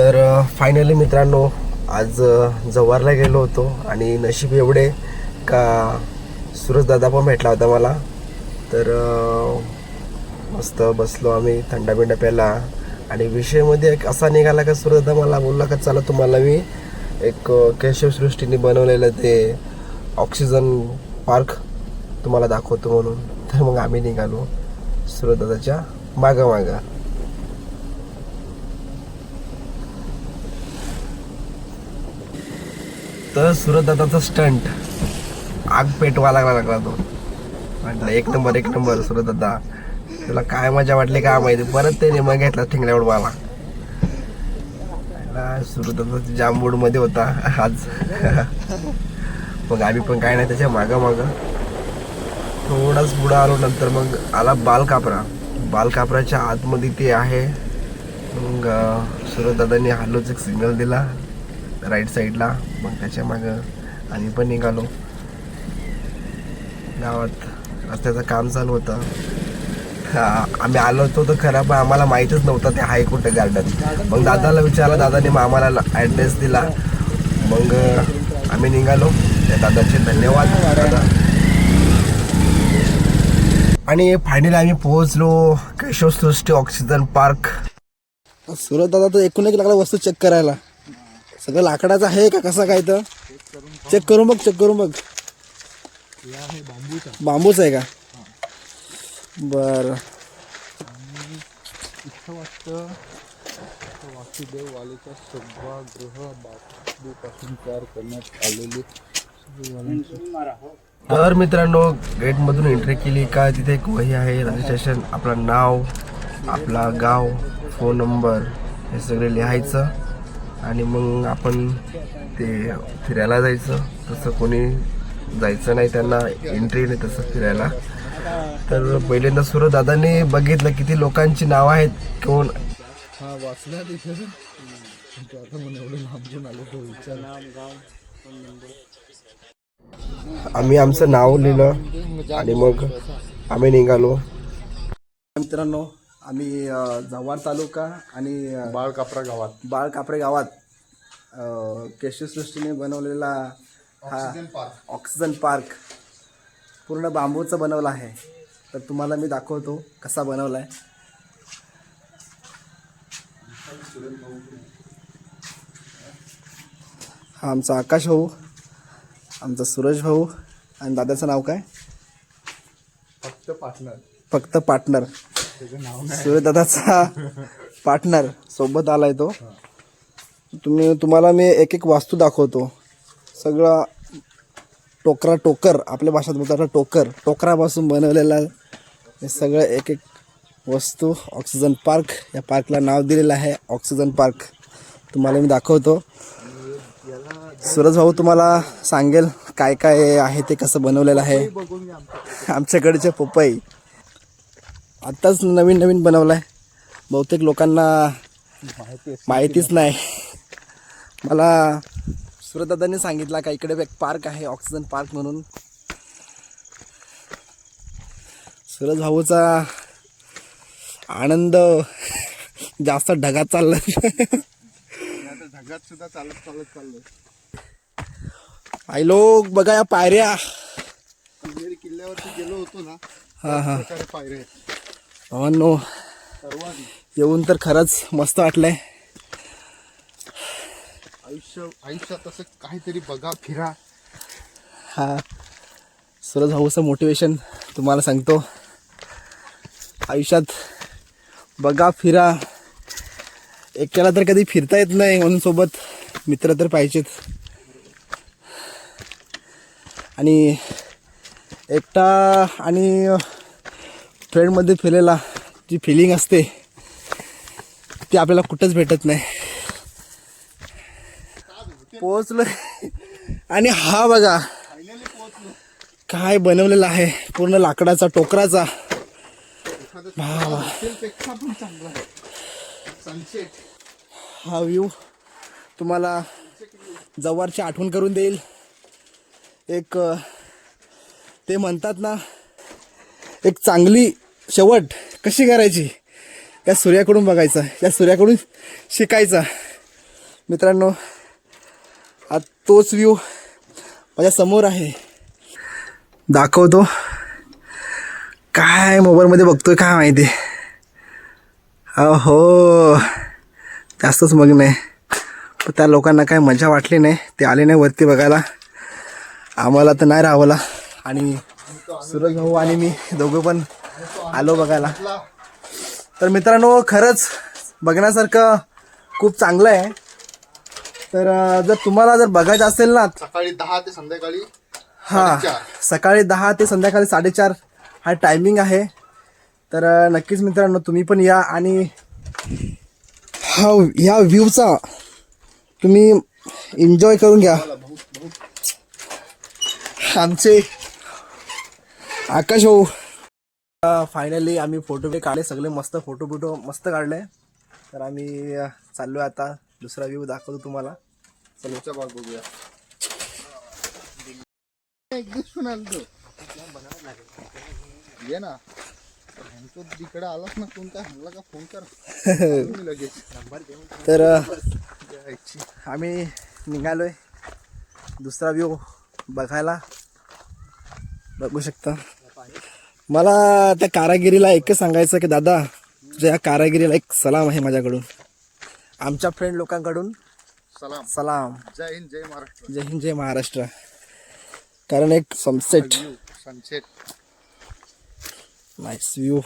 तर फायनली मित्रांनो आज जव्हारला गेलो होतो आणि नशीब एवढे का सूरजदादा पण भेटला होता मला. तर मस्त बसलो आम्ही थंडा बिंडा प्याला आणि विषयमध्ये एक असा निघाला का सूरजदा मला बोलला का चला तुम्हाला मी एक केशवसृष्टीने बनवलेलं ते ऑक्सिजन पार्क तुम्हाला दाखवतो म्हणून. तर मग आम्ही निघालो सूरजदादाच्या मागं मागं. तर सुरतदादाचा स्टंट आग पेटवा लागला लागला तो. म्हटलं एक नंबर एक नंबर सुरतदादा. तुला काय मजा वाटली काय माहिती? परत त्याने मग घेतला ठिंगड्या उडवाला सुरतदादा जाममध्ये होता आज. मग आम्ही पण काय नाही त्याच्या मागं मागं. थोडाच पुढं आलो नंतर मग आला बालकापरा बालकापराच्या आतमध्ये ते आहे. मग सुरतदादाने हॅलोच एक सिग्नल दिला. राईट साईडला मग त्याच्या मागं आम्ही पण निघालो. गावात रस्त्याचं काम चालू होतं. आम्ही आलो होतो तर खरं पण आम्हाला माहीतच नव्हतं ते आहे कुठं गार्डन मग दादाला विचारलं दादाने मग आम्हाला ॲड्रेस दिला. मग आम्ही निघालो. त्या दादाचे धन्यवाद दादा. आणि फायनली आम्ही पोहोचलो केशवसृष्टी ऑक्सिजन पार्क. सुरत दादा तर एकूण एक लागला वस्तू चेक करायला. सगळं लाकडाचं आहे का कसा काय तर चेक करून बघ चेक करून बघ. बांबूच आहे का? बर. इथं वाटतं वासुदेव वालेच्या सभागृह बांबूपासून तयार करण्यात आलेली तर मित्रांनो गेटमधून एंट्री केली. का तिथे? एक वही आहे रजिस्ट्रेशन आपलं नाव आपला गाव फोन नंबर हे सगळे लिहायचं. आणि मग आपण ते फिरायला जायचं. तसं कोणी जायचं नाही त्यांना एंट्री नाही तसं फिरायला. तर पहिल्यांदा सुरत दादांनी बघितलं किती लोकांची नावं आहेत कोण? हा वाचण्यात इथे पण आता म्हणून एवढे लांबून आलो तो विचार. आम्ही आमचं नाव लिहिलं आणि मग आम्ही निघालो. मित्रांनो आम्ही अं, जव्हार तालुका आणि अं, बाळ कापरा गावात. बाळ कापरे गावात अं, केशवसृष्टीने बनवलेला हा ऑक्सिजन पार्क पूर्ण बांबूचा बनवला आहे. तर तुम्हाला मी दाखवतो कसा बनवला आहे हा आमचा आकाश भाऊ आमचा सूरज भाऊ आणि दादाचं नाव काय? फक्त पार्टनर. फक्त पार्टनर. सूर्यदादाचा पार्टनर सोबत आलाय तो. तुम्ही तुम्हाला मी एक एक वास्तू दाखवतो. सगळं टोकरा टोकर आपल्या भाषेत बोलतात टोकर टोकरापासून बनवलेला हे सगळं एक एक वस्तू ऑक्सिजन पार्क या पार्कला नाव दिलेलं आहे ऑक्सिजन पार्क. तुम्हाला मी दाखवतो. सूरज भाऊ तुम्हाला सांगेल काय काय आहे ते कसं बनवलेलं आहे. आमच्याकडचे पपई. आत्ताच नवीन नवीन बनवलाय. बहुतेक लोकांना माहिती माहितीच नाही. मला सुरदादांनी सांगितलं का इकडे एक पार्क आहे ऑक्सिजन पार्क म्हणून. सूरज भाऊचा आनंद जास्त ढगात चालला. ढगात सुद्धा चालत चालत चाललोय आई लोक बघा या पायऱ्या. किल्ल्यावरती गेलो होतो ना हा हा. पायऱ्या भावांनो येऊन तर खरंच मस्त वाटलंय. आयुष्य आयुष्यात असं काहीतरी बघा फिरा. हा सूरज भाऊचं मोटिवेशन तुम्हाला सांगतो. आयुष्यात बघा फिरा. एकट्याला तर कधी फिरता येत नाही म्हणून सोबत मित्र तर पाहिजेत. आणि एकटा आणि फ्रेंडमध्ये फिरायला जी फिलिंग असते ती आपल्याला कुठंच भेटत नाही. पोहोचलो आणि हा बघा काय बनवलेला आहे पूर्ण लाकडाचा टोकराचा. हा व्ह्यू तुम्हाला जव्हारची आठवण करून देईल. एक ते म्हणतात ना एक चांगली शेवट कशी करायची? या सूर्याकडून बघायचा या सूर्याकडून शिकायचा. मित्रांनो हा तोच व्ह्यू माझ्यासमोर आहे. दाखवतो. काय मोबाईलमध्ये बघतोय काय माहिती? अहो जास्तच मग नाही. पण त्या लोकांना काय मजा वाटली नाही ते आले नाही वरती बघायला. आम्हाला तर नाही राहावला. आणि सूरज भाऊ आणि मी दोघं पण आलो बघायला. तर मित्रांनो खरंच बघण्यासारखं खूप चांगलं आहे. तर जर तुम्हाला जर बघायचं असेल ना सकाळी दहा ते संध्याकाळी हा सकाळी दहा ते संध्याकाळी साडेचार हा टायमिंग आहे. तर नक्कीच मित्रांनो तुम्ही पण या आणि हा ह्या व्ह्यूचा तुम्ही एन्जॉय करून घ्या. आमचे आकाश भाऊ. फायनली आम्ही फोटो काढले सगळे मस्त फोटो बिटो मस्त काढले. तर आम्ही चाललो चाललोय आता दुसरा व्ह्यू दाखवतो तुम्हाला. चलूचा भाग बघूया. ये ना. तिकडे आलास ना कोण काय का फोन कर. लगेच. तर आम्ही निघालोय. दुसरा व्ह्यू बघायला. बघू शकता. मला त्या कारागिरीला एकच सांगायचं की दादा तुझ्या या कारागिरीला एक सलाम आहे माझ्याकडून. आमच्या फ्रेंड लोकांकडून सलाम. सलाम. जय हिंद जय महाराष्ट्र. जय हिंद जय महाराष्ट्र. कारण एक सनसेट सनसेट नाईस व्ह्यू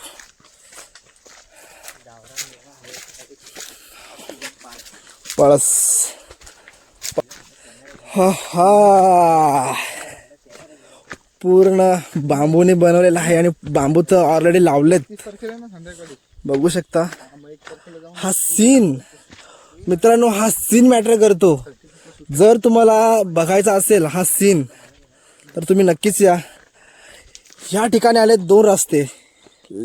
पळस. हा हा. पूर्ण बांबूने बनवलेलं आहे आणि बांबू तर ऑलरेडी लावलेत. बघू शकता. हा सीन मित्रांनो हा सीन मॅटर करतो. जर तुम्हाला बघायचा असेल हा सीन तर तुम्ही नक्कीच या. ह्या ठिकाणी आले दोन रस्ते.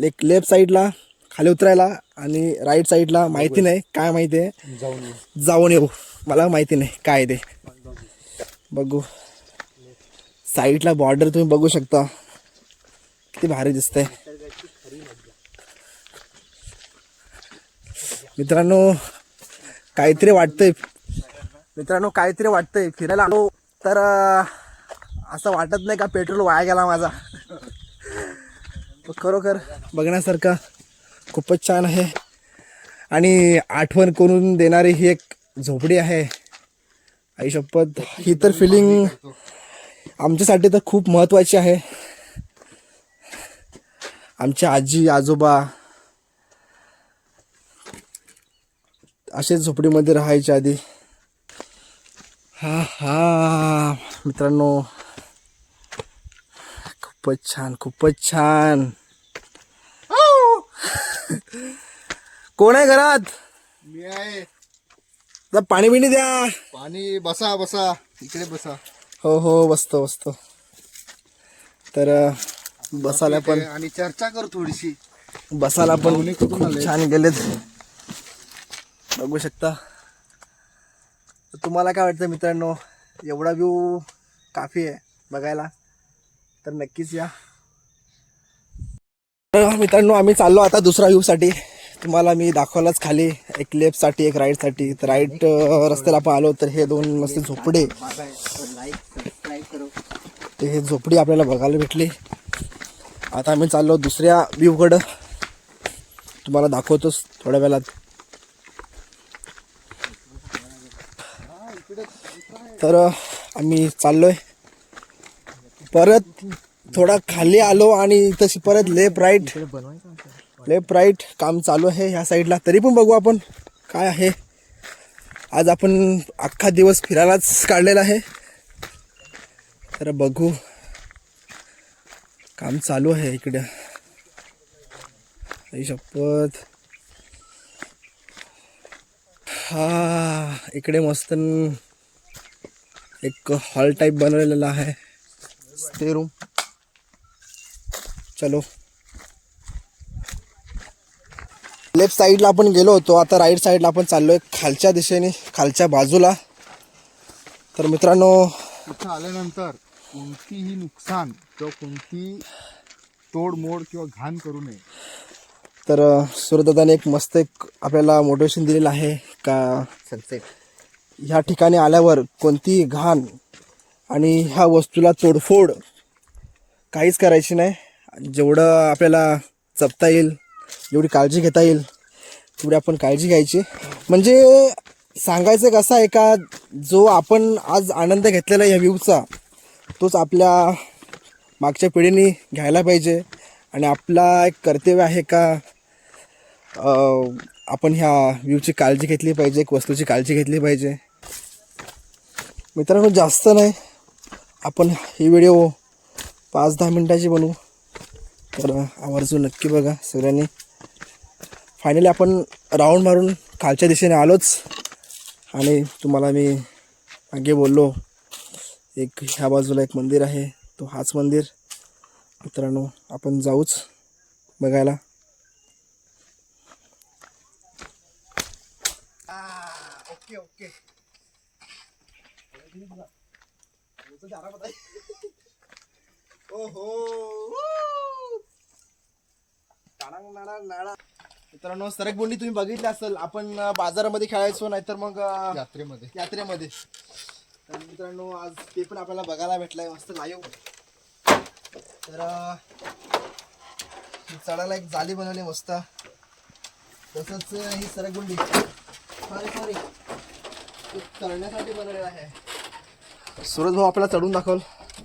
एक लेफ्ट साईडला खाली उतरायला आणि राईट साईडला माहिती नाही. काय माहिती आहे? जाऊन जाऊन येऊ. मला माहिती नाही. काय ते? बघू. साईडला बॉर्डर तुम्ही बघू शकता. किती भारी दिसतंय. मित्रांनो काहीतरी वाटतंय. मित्रांनो काहीतरी वाटतंय. फिरायला आलो तर असं वाटत नाही का पेट्रोल वाया गेला माझा. खरोखर बघण्यासारखं खूपच छान आहे. आणि आठवण करून देणारी ही एक झोपडी आहे. आई शपथ. ही तर फिलिंग आमच्यासाठी तर खूप महत्त्वाची आहे. आमचे आजी आजोबा असेच झोपडीमध्ये राहायच्या आधी. हा हा मित्रांनो. खूपच छान खूपच छान. कोण आहे घरात? मी आहे. पाणी बिणी द्या. पाणी बसा बसा. इकडे बसा. हो हो बसतो बसतो तर बसायला पण आणि चर्चा कर थोडीशी. बसायला पण खूप छान गेलेत. बघू शकता. तुम्हाला काय वाटतं मित्रांनो? एवढा व्ह्यू काफी आहे बघायला. तर नक्कीच या. तर मित्रांनो आम्ही चाललो आता दुसरा व्ह्यूसाठी तुम्हाला मी दाखवलाच खाली. एक लेफ्टसाठी एक राईटसाठी तर राईट रस्त्याला आपण आलो. तर हे दोन मस्त झोपडे. ते हे झोपडी आपल्याला बघायला भेटली. आता आम्ही चाललो दुसऱ्या व्ह्यूकडं तुम्हाला दाखवतोच थोड्या वेळात. तर आम्ही चाललोय. परत थोडा खाली आलो आणि तशी परत लेफ्ट राईट लेफ्ट राईट काम चालू आहे ह्या साईडला. तरी पण बघू आपण काय आहे. आज आपण अख्खा दिवस फिरायलाच काढलेला आहे. तर बघू. काम चालू आहे इकडे. आई शपथ. हा इकडे मस्त एक हॉल टाईप बनवलेला आहे. स्टे रूम चलो. लेफ्ट साईडला आपण गेलो होतो. आता राईट साईडला आपण चाललोय खालच्या दिशेने खालच्या बाजूला. तर मित्रांनो इथं आल्यानंतर कोणतीही नुकसान किंवा कोणती तोडमोड किंवा घाण करू नये. तर सूर्यदादाने एक मस्त एक आपल्याला मोटिवेशन दिलेलं आहे का सनसेट. ह्या ठिकाणी आल्यावर कोणतीही घाण आणि ह्या वस्तूला तोडफोड काहीच करायची नाही. जेवढं आपल्याला जपता येईल जेवढी काळजी घेता येईल तेवढी आपण काळजी घ्यायची. म्हणजे सांगायचं कसं आहे का जो आपण आज आनंद घेतलेला या व्ह्यूचा तोच आपल्या मागच्या पिढीने घ्यायला पाहिजे. आणि आपला एक कर्तव्य आहे का आपण ह्या व्ह्यूची काळजी घेतली पाहिजे एक वस्तूची काळजी घेतली पाहिजे. मित्रांनो जास्त नाही. आपण ही व्हिडिओ पाच दहा मिनटाची बनवू. तर आवर्जून नक्की बघा सगळ्यांनी. फायनली आपण राऊंड मारून खालच्या दिशेने आलोच. आणि तुम्हाला मी मागे बोललो एक ह्या बाजूला एक मंदिर आहे तो हाच मंदिर. मित्रांनो आपण जाऊच बघायला. ओके ओके ओहो मित्रांनो सरक बोंडी तुम्ही बघितली असेल आपण बाजारामध्ये खेळायचो नाहीतर मग यात्रेमध्ये. यात्रेमध्ये. तर मित्रांनो आज ते पण आपल्याला बघायला भेटलंय. मस्त लाईव्ह तर चढायला एक जाली बनवली मस्त. तसंच ही सरगुंडी. सॉरी सॉरी चढण्यासाठी बनवलेलं आहे. सूरज भाऊ आपल्याला चढून दाखवल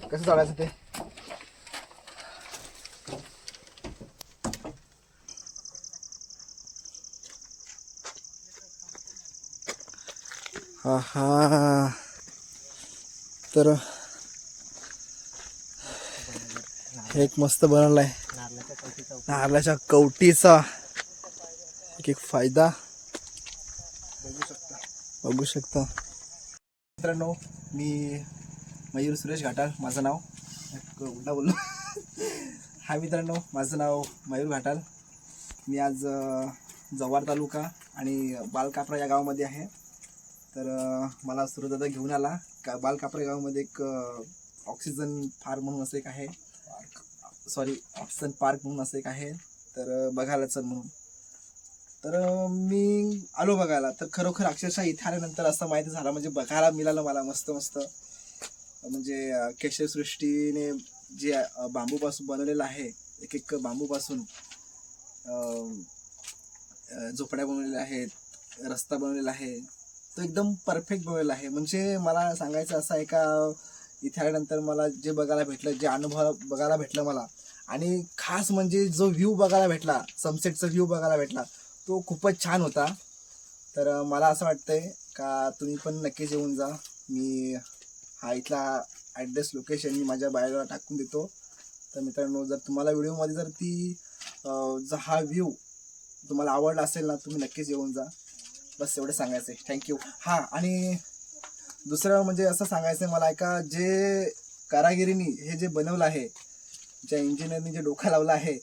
कसं चढायचं ते. हा हा तर हे एक मस्त बनवलाय. नारळाच्या कवटीचा एक एक फायदा. बघू शकता. मित्रांनो मी मयूर सुरेश घाटाळ माझं नाव. उलटा बोललो. हा मित्रांनो माझं नाव मयूर घाटाल मी आज जव्हार तालुका आणि बालकापरा या गावामध्ये आहे. तर मला सुरदादा घेऊन आला. का बालकापरा गावामध्ये एक ऑक्सिजन फार्म म्हणून असं एक आहे. सॉरी ऑक्सिजन पार्क म्हणून असं एक आहे. तर बघायला चल म्हणून. तर मी आलो बघायला. तर खरोखर अक्षरशः इथे आल्यानंतर असं माहिती झालं. म्हणजे बघायला मिळालं मला मस्त मस्त. म्हणजे केशवसृष्टीने जे बांबूपासून बनवलेलं आहे एक एक बांबूपासून झोपड्या बनवलेल्या आहेत रस्ता बनवलेला आहे. तो एकदम परफेक्ट बनवलेला आहे. म्हणजे मला सांगायचं असं आहे का इथे आल्यानंतर मला जे बघायला भेटलं जे अनुभव बघायला भेटलं मला आणि खास म्हणजे जो व्ह्यू बघायला भेटला सनसेटचा व्ह्यू बघायला भेटला तो खूपच छान होता. तर मला असं वाटतंय का तुम्ही पण नक्कीच येऊन जा. मी हा इथला ॲड्रेस लोकेशन मी माझ्या बायोला टाकून देतो. तर मित्रांनो जर तुम्हाला व्हिडिओमध्ये जर ती जर हा व्ह्यू तुम्हाला आवडला असेल ना तुम्ही नक्कीच येऊन जा. बस एवढं सांगायचं आहे थँक्यू हां आणि दुसरं म्हणजे असं सांगायचं आहे मला एका जे कारागिरीनी हे जे बनवलं आहे ज्या इंजिनियरनी जे डोकं लावलं आहे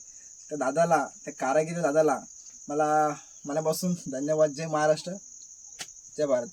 त्या दादाला त्या कारागिरी दादाला मला मनापासून धन्यवाद. जय महाराष्ट्र जय भारत.